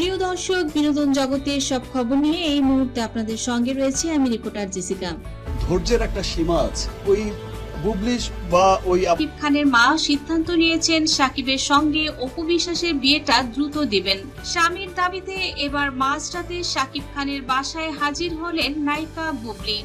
প্রিয় দর্শক বিনোদন জগতের সব খবর নিয়ে এই মুহূর্তে আপনাদের সঙ্গে রয়েছে আমি রিপোর্টার জেসিকা। ধৈর্যের একটা সীমা আছে। ওই বুবলিশ বা ওই সাকিব খানের মা সিদ্ধান্ত নিয়েছেন সাকিবের সঙ্গে অপু বিশ্বাসের বিয়েটা দ্রুত দেবেন। স্বামীর দাবিতে এবার মাঝরাতে সাকিব খানের বাসায় হাজির হলেন নায়িকা বুবলি।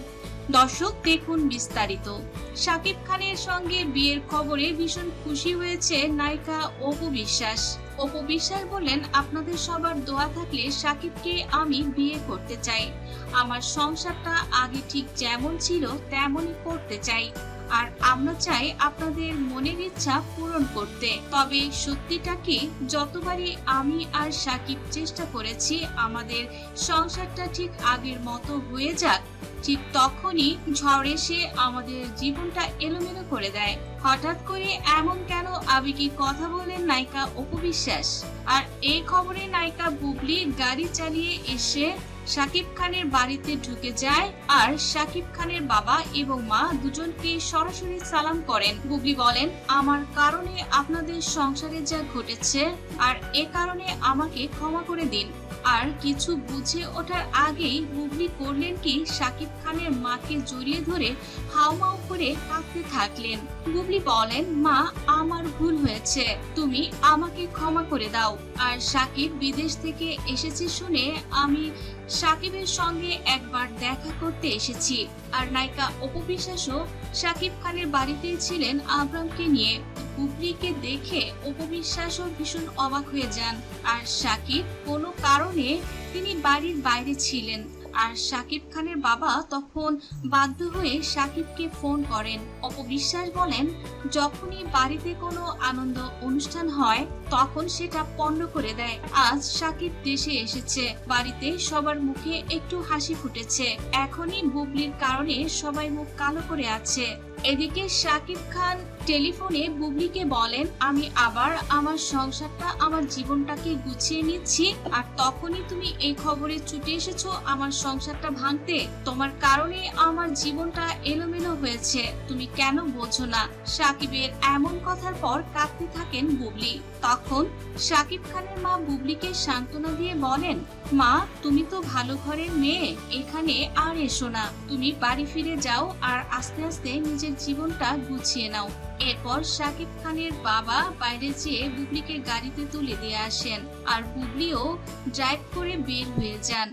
দর্শক দেখুন বিস্তারিত। সাকিব খানের সঙ্গে বিয়ের খবরে ভীষণ খুশি হয়েছে নায়িকা অপু বিশ্বাস অপু বিশ্বাস বলেন আপনাদের সবার দোয়া থাকলে সাকিবকে আমি বিয়ে করতে চাই। আমার সংসারটা আগে ঠিক যেমন ছিল তেমনই করতে চাই। আর আমরা চাই আপনাদের মনের ইচ্ছা পূরণ করতে। তবে সত্যিটা কি? যতবারই আমি আর সাকিব চেষ্টা করেছি, আমাদের সংসারটা ঠিক আগের মতো হয়ে যাক। ঠিক তখনই ঝড় এসে আমাদের জীবনটা এলোমেলো করে দেয়। হঠাৎ করে এমন কেন আবেগী কথা বলেন নায়িকা অপবিশ্বাস আর এই খবরে নায়িকা বুবলি গাড়ি চালিয়ে এসে শাকিব খানের বাড়িতে ঢুকে যায় আর শাকিব খানের বাবা এবং মা দুজনকে সরাসরি সালাম করেন। বুবলি বলেন, আমার কারণে আপনাদের সংসারে যা ঘটেছে আর এ কারণে আমাকে ক্ষমা করে দিন। আর কিছু বুঝে ওঠার আগেই বুবলি করলেন কি, শাকিব খানের মাকে জড়িয়ে ধরে হাউমাউ করে কাঁদতে থাকলেন। বুবলি বলেন, মা, আমার ভুল হয়েছে। তুমি আমাকে ক্ষমা করে দাও। আর সাকিব বিদেশ থেকে এসেছে শুনে আমি সাকিবের সঙ্গে একবার দেখা করতে এসেছি। আর নায়িকা অপবিশ্বাসও সাকিব খানের বাড়িতেই ছিলেন আবরামকে নিয়ে। বুবলিকে দেখে অপবিশ্বাসও ভীষণ অবাক হয়ে যান। আর সাকিব কোনো কারণে তিনি বাড়ির বাইরে ছিলেন। আর সাকিব খানের বাবা তখন বাধ্য হয়ে সাকিবকে ফোন করেন। অপবিশ্বাস বলেন, যখনই বাড়িতে কোনো আনন্দ অনুষ্ঠান হয়, তখন সেটা পণ্য করে দেয়। আজ সাকিব দেশে এসেছে। বাড়িতে সবার মুখে একটু হাসি ফুটেছে। এখনই বুবলির কারণে সবাই মুখ কালো করে আছে। এদিকে সাকিব খান টেলিফোনে বুবলিকে বলেন, আমি আবার আমার সংসারটা, আমার জীবনটাকে গুছিয়ে নিচ্ছি, আর তখনই তুমি এই খবরে ছুটে এসেছ আমার সংসারটা ভাঙতে। তোমার কারণে আমার জীবনটা এলোমেলো হয়েছে। তুমি কেন বোঝো না? সাকিবের এমন কথার পর কাঁদতে থাকেন বুবলি। তখন সাকিব খানের মা বুবলিকে সান্ত্বনা দিয়ে বলেন, মা, তুমি তো ভালো ঘরের মেয়ে, এখানে আর এসো না। তুমি বাড়ি ফিরে যাও আর আস্তে আস্তে নিজের জীবনটা গুছিয়ে নাও। এরপর শাকিব খানের বাবা বাইরে যেয়ে বুবলিকে গাড়িতে তুলে দিয়ে আসেন, আর বুবলিও ড্রাইভ করে বের হয়ে যান।